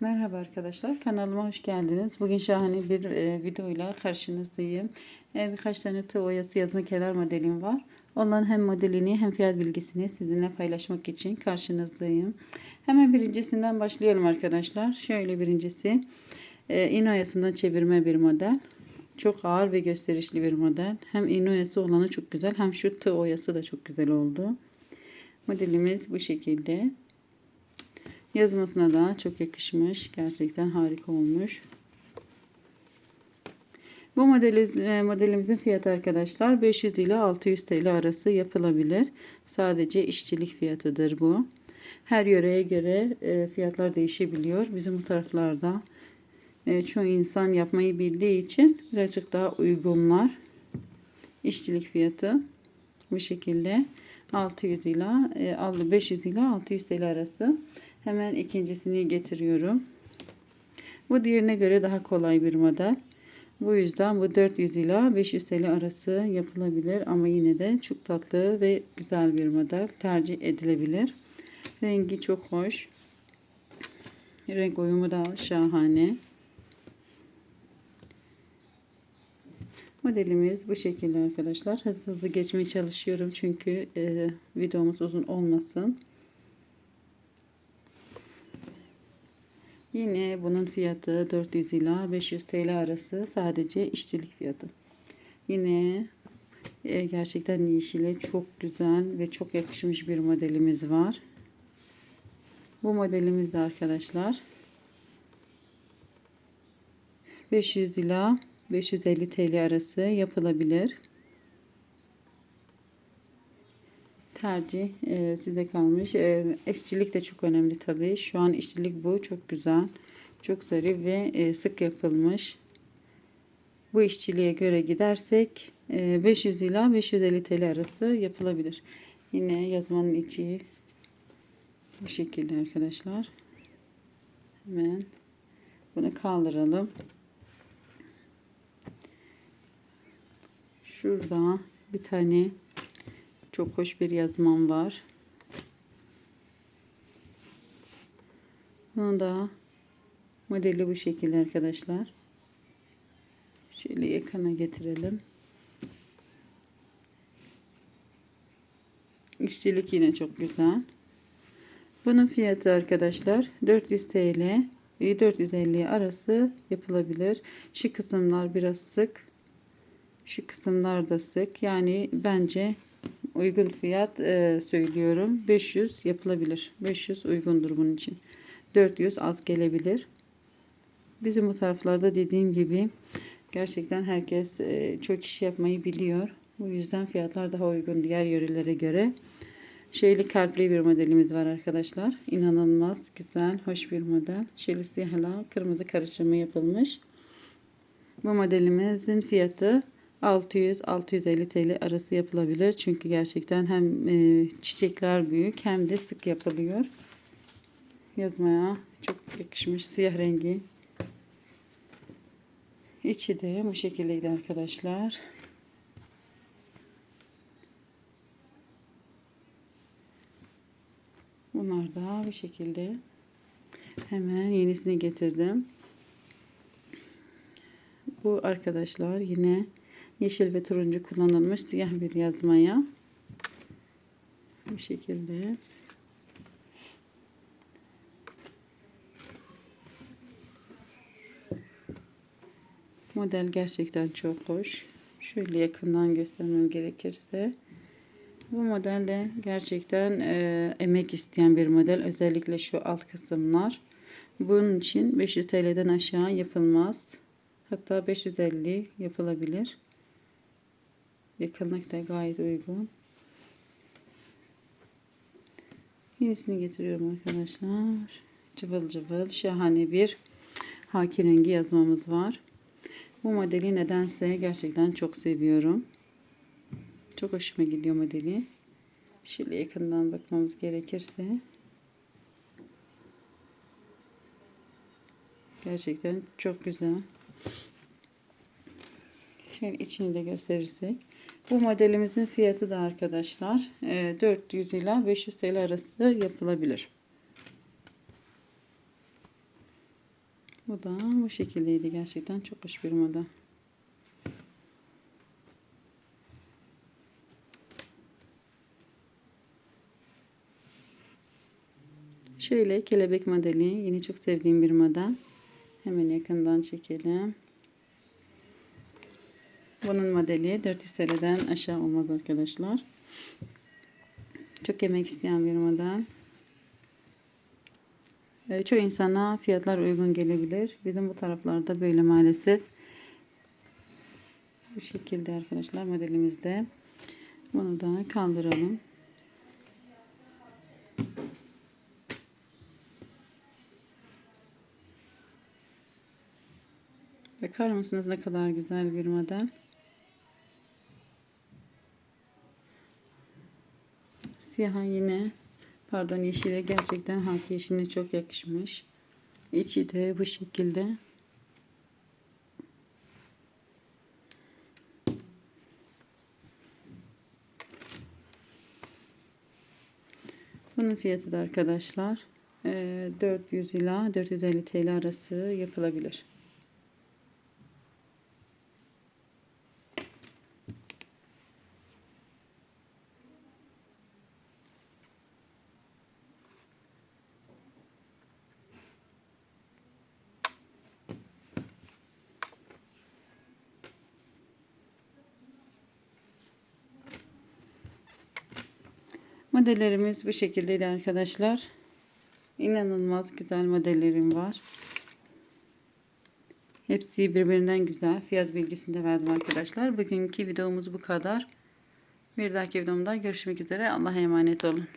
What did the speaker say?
Merhaba arkadaşlar kanalıma hoş geldiniz. Bugün şahane bir e, videoyla karşınızdayım. E, birkaç tane tığ oyası yazma kenar modelim var. Onların hem modelini hem fiyat bilgisini sizinle paylaşmak için karşınızdayım. Hemen birincisinden başlayalım arkadaşlar. Şöyle birincisi e, iğne oyasından çevirme bir model. Çok ağır ve gösterişli bir model. Hem iğne oyası olanı çok güzel hem şu tığ oyası da çok güzel oldu. Modelimiz bu şekilde. Yazmasına da çok yakışmış. Gerçekten harika olmuş. Bu e, modelimizin fiyatı arkadaşlar 500 ile 600 TL arası yapılabilir. Sadece işçilik fiyatıdır bu. Her yöreye göre e, fiyatlar değişebiliyor. Bizim bu taraflarda e, çoğu insan yapmayı bildiği için birazcık daha uygunlar. İşçilik fiyatı bu şekilde 600 ile 500 ile 600 TL arası. Hemen ikincisini getiriyorum. Bu diğerine göre daha kolay bir model. Bu yüzden bu 400 ila 500 TL arası yapılabilir ama yine de çok tatlı ve güzel bir model tercih edilebilir. Rengi çok hoş. Renk uyumu da şahane. Modelimiz bu şekilde arkadaşlar. Hızlı hızlı geçmeye çalışıyorum çünkü e, videomuz uzun olmasın. Yine bunun fiyatı 400 ila 500 TL arası sadece işçilik fiyatı. Yine e, gerçekten yeşile çok güzel ve çok yakışmış bir modelimiz var. Bu modelimiz de arkadaşlar 500 ila 550 TL arası yapılabilir. Tercih e, size kalmış. E, işçilik de çok önemli tabii. Şu an işçilik bu. Çok güzel. Çok zarif ve e, sık yapılmış. Bu işçiliğe göre gidersek e, 500 ila 550 TL arası yapılabilir. Yine yazmanın içi bu şekilde arkadaşlar. Hemen bunu kaldıralım. Şurada bir tane çok hoş bir yazmam var. Bunun da modeli bu şekilde arkadaşlar. Şöyle yakına getirelim. İşçilik yine çok güzel. Bunun fiyatı arkadaşlar 400 TL 450 arası yapılabilir. Şu kısımlar biraz sık. Şu kısımlar da sık. Yani bence uygun fiyat e, söylüyorum. 500 yapılabilir. 500 uygundur bunun için. 400 az gelebilir. Bizim bu taraflarda dediğim gibi gerçekten herkes e, çok iş yapmayı biliyor. Bu yüzden fiyatlar daha uygun diğer yörelere göre. Şeyli kalpli bir modelimiz var arkadaşlar. İnanılmaz güzel, hoş bir model. Şeyli siyahla kırmızı karışımı yapılmış. Bu modelimizin fiyatı 600-650 TL arası yapılabilir. Çünkü gerçekten hem e, çiçekler büyük hem de sık yapılıyor. Yazmaya çok yakışmış siyah rengi. İçi de bu şekildeydi arkadaşlar. Bunlar da bu şekilde. Hemen yenisini getirdim. Bu arkadaşlar yine yeşil ve turuncu kullanılmış siyah bir yazmaya. Bu şekilde. Model gerçekten çok hoş. Şöyle yakından göstermem gerekirse. Bu model de gerçekten e, emek isteyen bir model. Özellikle şu alt kısımlar. Bunun için 500 TL'den aşağı yapılmaz. Hatta 550 yapılabilir Yakınlık da gayet uygun. Yenisini getiriyorum arkadaşlar. Cıvıl cıvıl şahane bir haki rengi yazmamız var. Bu modeli nedense gerçekten çok seviyorum. Çok hoşuma gidiyor modeli. Şöyle yakından bakmamız gerekirse. Gerçekten çok güzel. Şöyle içini de gösterirsek. Bu modelimizin fiyatı da arkadaşlar 400 e, ila 500 TL arası yapılabilir. Bu da bu şekildeydi gerçekten çok hoş bir model. Şöyle kelebek modeli yine çok sevdiğim bir model. Hemen yakından çekelim. Bunun modeli 400 TL'den aşağı olmaz arkadaşlar. Çok emek isteyen bir model. E, çoğu insana fiyatlar uygun gelebilir. Bizim bu taraflarda böyle maalesef. Bu şekilde arkadaşlar modelimizde. Bunu da kaldıralım. Bakar mısınız ne kadar güzel bir model. Siyaha yine pardon yeşile gerçekten halk yeşiline çok yakışmış. İçi de bu şekilde. Bunun fiyatı da arkadaşlar eee, 400 ila 450 TL arası yapılabilir. Modellerimiz bu şekildeydi arkadaşlar. İnanılmaz güzel modellerim var. Hepsi birbirinden güzel. Fiyat bilgisini de verdim arkadaşlar. Bugünkü videomuz bu kadar. Bir dahaki videomda görüşmek üzere. Allah'a emanet olun.